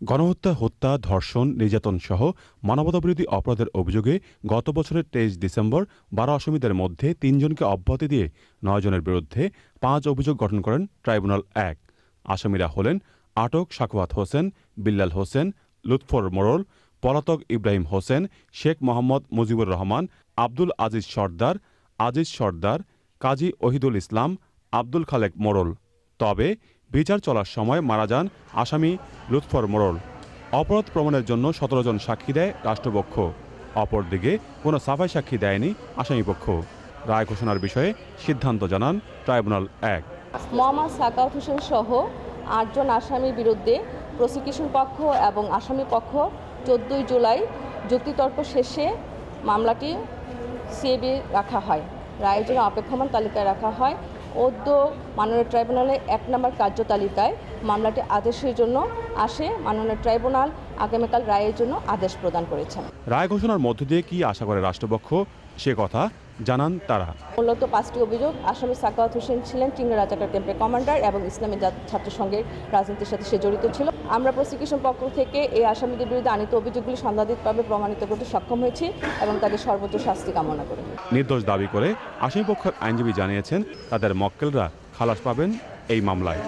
গণহত্যা, হত্যা, ধর্ষণ নির্যাতন সহ মানবতাবিরোধী অপরাধের অভিযোগে গত বছরের তেইশ ডিসেম্বর বারো আসামিদের মধ্যে তিনজনকে অব্যাহতি দিয়ে নয় জনের বিরুদ্ধে পাঁচ অভিযোগ গঠন করেন ট্রাইব্যুনাল এক। আসামিরা হলেন আটক সাকুয়াত হোসেন, বিল্লাল হোসেন, লুৎফর মোড়ল পলাতক ইব্রাহিম হোসেন, শেখ মোহাম্মদ মুজিবুর রহমান, আব্দুল আজিজ সর্দার আজিজ সর্দার, কাজী ওহিদুল ইসলাম, আব্দুল খালেক মোড়ল তবে বিচার চলার সময় মারা যান আসামি লুৎফর মোড়ল। অপরাধ প্রমাণের জন্য সতেরো জন সাক্ষী দেয় রাষ্ট্রপক্ষ। অপরদিকে কোনো সাফাই সাক্ষী দেয়নি আসামিপক্ষ। রায় ঘোষণার বিষয়ে সিদ্ধান্ত জানান ট্রাইব্যুনাল এক। মোহাম্মদ সাকাউত হোসেন সহ আটজন আসামির বিরুদ্ধে প্রসিকিউশন পক্ষ এবং আসামি পক্ষ চোদ্দোই জুলাই যুক্তিতর্ক শেষে মামলাটি সিএবি রাখা হয়। রায়ের জন্য অপেক্ষমান তালিকায় রাখা হয়। অদ্য মাননীয় ট্রাইব্যুনালের এক নম্বর কার্যতালিকায় মামলাটি আদেশের জন্য আসে। মাননীয় ট্রাইব্যুনাল আগামীকাল রায়ের জন্য আদেশ প্রদান করেছেন। রায় ঘোষণার মধ্য দিয়ে কি আশা করে রাষ্ট্রপক্ষ? সে কথা জানান তারা। মূলত পাঁচটি অভিযোগ আসামি সাকাওয়াত হোসেন ছিলেন টিংরা রাজাকার ক্যাম্পের কমান্ডার এবং ইসলামী ছাত্র সংঘের রাজনীতির সাথে সে জড়িত ছিল। আমরা প্রসিকিউশন পক্ষ থেকে এই আসামিদের বিরুদ্ধে আনিত অভিযোগগুলি সন্দেহাতীতভাবে প্রমাণিত করতে সক্ষম হয়েছি এবং তাদের সর্বোচ্চ শাস্তি কামনা করি। নির্দোষ দাবি করে আসামিপক্ষের আইনজীবী জানিয়েছেন তাদের মক্কেলরা খালাস পাবেন এই মামলায়।